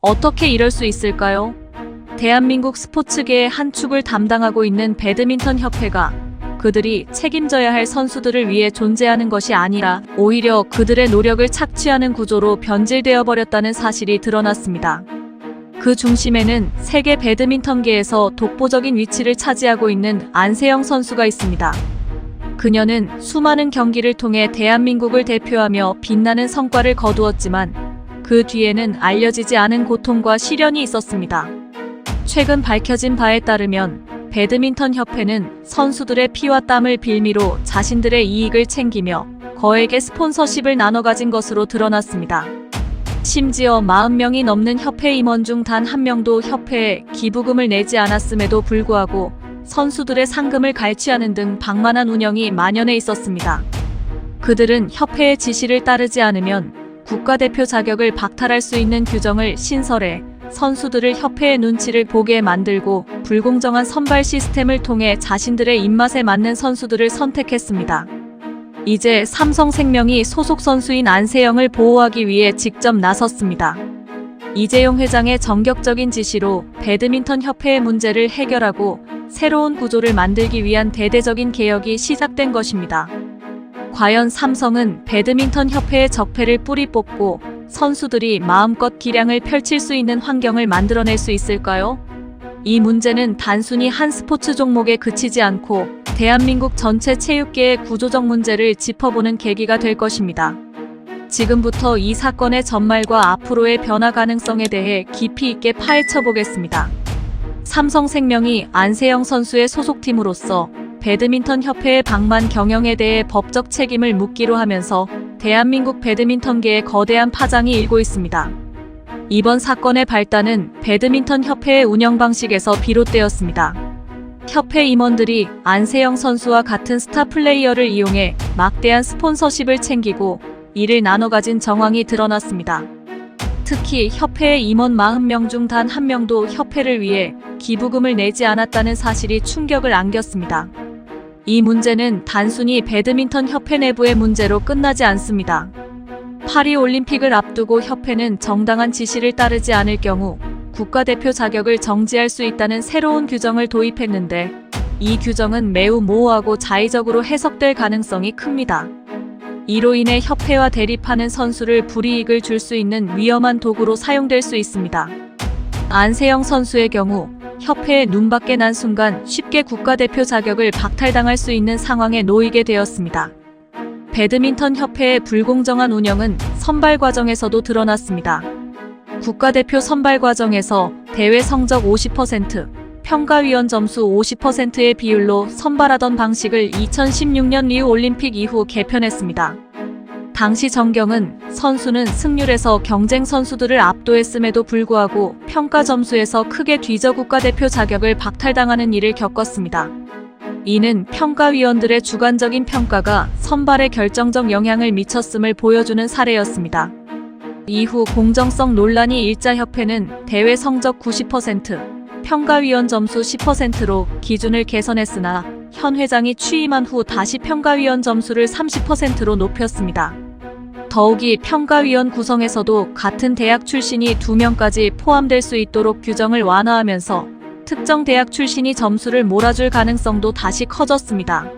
어떻게 이럴 수 있을까요? 대한민국 스포츠계의 한 축을 담당하고 있는 배드민턴 협회가 그들이 책임져야 할 선수들을 위해 존재하는 것이 아니라 오히려 그들의 노력을 착취하는 구조로 변질되어 버렸다는 사실이 드러났습니다. 그 중심에는 세계 배드민턴계에서 독보적인 위치를 차지하고 있는 안세영 선수가 있습니다. 그녀는 수많은 경기를 통해 대한민국을 대표하며 빛나는 성과를 거두었지만 그 뒤에는 알려지지 않은 고통과 시련이 있었습니다. 최근 밝혀진 바에 따르면 배드민턴 협회는 선수들의 피와 땀을 빌미로 자신들의 이익을 챙기며 거액의 스폰서십을 나눠 가진 것으로 드러났습니다. 심지어 40명이 넘는 협회 임원 중 단 한 명도 협회에 기부금을 내지 않았음에도 불구하고 선수들의 상금을 갈취하는 등 방만한 운영이 만연해 있었습니다. 그들은 협회의 지시를 따르지 않으면 국가대표 자격을 박탈할 수 있는 규정을 신설해 선수들을 협회의 눈치를 보게 만들고 불공정한 선발 시스템을 통해 자신들의 입맛에 맞는 선수들을 선택했습니다. 이제 삼성생명이 소속 선수인 안세영을 보호하기 위해 직접 나섰습니다. 이재용 회장의 전격적인 지시로 배드민턴 협회의 문제를 해결하고 새로운 구조를 만들기 위한 대대적인 개혁이 시작된 것입니다. 과연 삼성은 배드민턴 협회의 적폐를 뿌리 뽑고 선수들이 마음껏 기량을 펼칠 수 있는 환경을 만들어낼 수 있을까요? 이 문제는 단순히 한 스포츠 종목에 그치지 않고 대한민국 전체 체육계의 구조적 문제를 짚어보는 계기가 될 것입니다. 지금부터 이 사건의 전말과 앞으로의 변화 가능성에 대해 깊이 있게 파헤쳐 보겠습니다. 삼성생명이 안세영 선수의 소속팀으로서 배드민턴 협회의 방만 경영에 대해 법적 책임을 묻기로 하면서 대한민국 배드민턴계에 거대한 파장이 일고 있습니다. 이번 사건의 발단은 배드민턴 협회의 운영 방식에서 비롯되었습니다. 협회 임원들이 안세영 선수와 같은 스타 플레이어를 이용해 막대한 스폰서십을 챙기고 이를 나눠 가진 정황이 드러났습니다. 특히 협회의 임원 40명 중 단 한 명도 협회를 위해 기부금을 내지 않았다는 사실이 충격을 안겼습니다. 이 문제는 단순히 배드민턴 협회 내부의 문제로 끝나지 않습니다. 파리 올림픽을 앞두고 협회는 정당한 지시를 따르지 않을 경우 국가대표 자격을 정지할 수 있다는 새로운 규정을 도입했는데 이 규정은 매우 모호하고 자의적으로 해석될 가능성이 큽니다. 이로 인해 협회와 대립하는 선수를 불이익을 줄 수 있는 위험한 도구로 사용될 수 있습니다. 안세영 선수의 경우 협회에 눈밖에 난 순간 쉽게 국가대표 자격을 박탈당할 수 있는 상황에 놓이게 되었습니다. 배드민턴 협회의 불공정한 운영은 선발 과정에서도 드러났습니다. 국가대표 선발 과정에서 대회 성적 50%, 평가위원 점수 50%의 비율로 선발하던 방식을 2016년 리우 올림픽 이후 개편했습니다. 당시 정경은 선수는 승률에서 경쟁 선수들을 압도했음에도 불구하고 평가 점수에서 크게 뒤져 국가대표 자격을 박탈당하는 일을 겪었습니다. 이는 평가위원들의 주관적인 평가가 선발에 결정적 영향을 미쳤음을 보여주는 사례였습니다. 이후 공정성 논란이 일자 협회는 대회 성적 90%, 평가위원 점수 10%로 기준을 개선했으나 현 회장이 취임한 후 다시 평가위원 점수를 30%로 높였습니다. 더욱이 평가위원 구성에서도 같은 대학 출신이 2명까지 포함될 수 있도록 규정을 완화하면서 특정 대학 출신이 점수를 몰아줄 가능성도 다시 커졌습니다.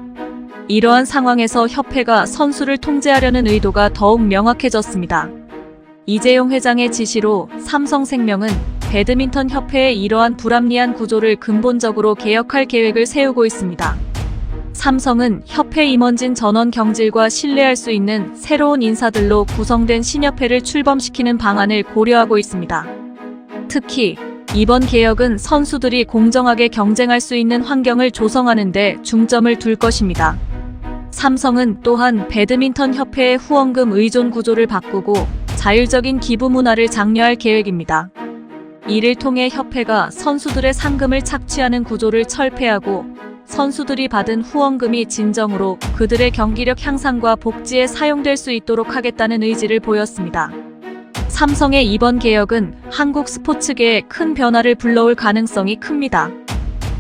이러한 상황에서 협회가 선수를 통제하려는 의도가 더욱 명확해졌습니다. 이재용 회장의 지시로 삼성생명은 배드민턴 협회의 이러한 불합리한 구조를 근본적으로 개혁할 계획을 세우고 있습니다. 삼성은 협회 임원진 전원 경질과 신뢰할 수 있는 새로운 인사들로 구성된 신협회를 출범시키는 방안을 고려하고 있습니다. 특히 이번 개혁은 선수들이 공정하게 경쟁할 수 있는 환경을 조성하는 데 중점을 둘 것입니다. 삼성은 또한 배드민턴 협회의 후원금 의존 구조를 바꾸고 자율적인 기부 문화를 장려할 계획입니다. 이를 통해 협회가 선수들의 상금을 착취하는 구조를 철폐하고 선수들이 받은 후원금이 진정으로 그들의 경기력 향상과 복지에 사용될 수 있도록 하겠다는 의지를 보였습니다. 삼성의 이번 개혁은 한국 스포츠계에 큰 변화를 불러올 가능성이 큽니다.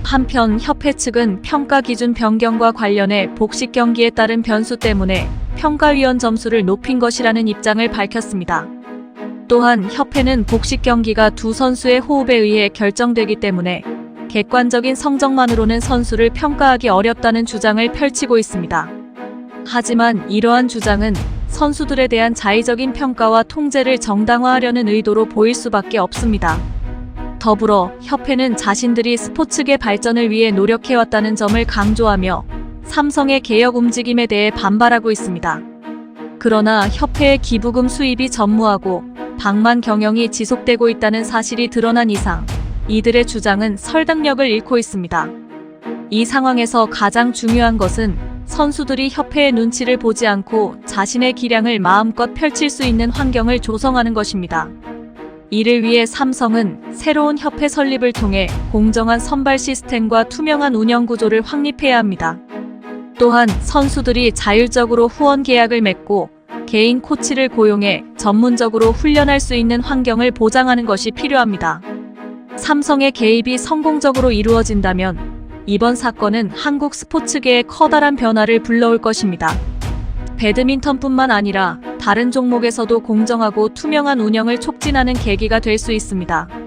한편 협회 측은 평가 기준 변경과 관련해 복식 경기에 따른 변수 때문에 평가위원 점수를 높인 것이라는 입장을 밝혔습니다. 또한 협회는 복식 경기가 두 선수의 호흡에 의해 결정되기 때문에 객관적인 성적만으로는 선수를 평가하기 어렵다는 주장을 펼치고 있습니다. 하지만 이러한 주장은 선수들에 대한 자의적인 평가와 통제를 정당화하려는 의도로 보일 수밖에 없습니다. 더불어 협회는 자신들이 스포츠계 발전을 위해 노력해왔다는 점을 강조하며 삼성의 개혁 움직임에 대해 반발하고 있습니다. 그러나 협회의 기부금 수입이 전무하고 방만 경영이 지속되고 있다는 사실이 드러난 이상 이들의 주장은 설득력을 잃고 있습니다. 이 상황에서 가장 중요한 것은 선수들이 협회의 눈치를 보지 않고 자신의 기량을 마음껏 펼칠 수 있는 환경을 조성하는 것입니다. 이를 위해 삼성은 새로운 협회 설립을 통해 공정한 선발 시스템과 투명한 운영 구조를 확립해야 합니다. 또한 선수들이 자율적으로 후원 계약을 맺고 개인 코치를 고용해 전문적으로 훈련할 수 있는 환경을 보장하는 것이 필요합니다. 삼성의 개입이 성공적으로 이루어진다면 이번 사건은 한국 스포츠계에 커다란 변화를 불러올 것입니다. 배드민턴뿐만 아니라 다른 종목에서도 공정하고 투명한 운영을 촉진하는 계기가 될 수 있습니다.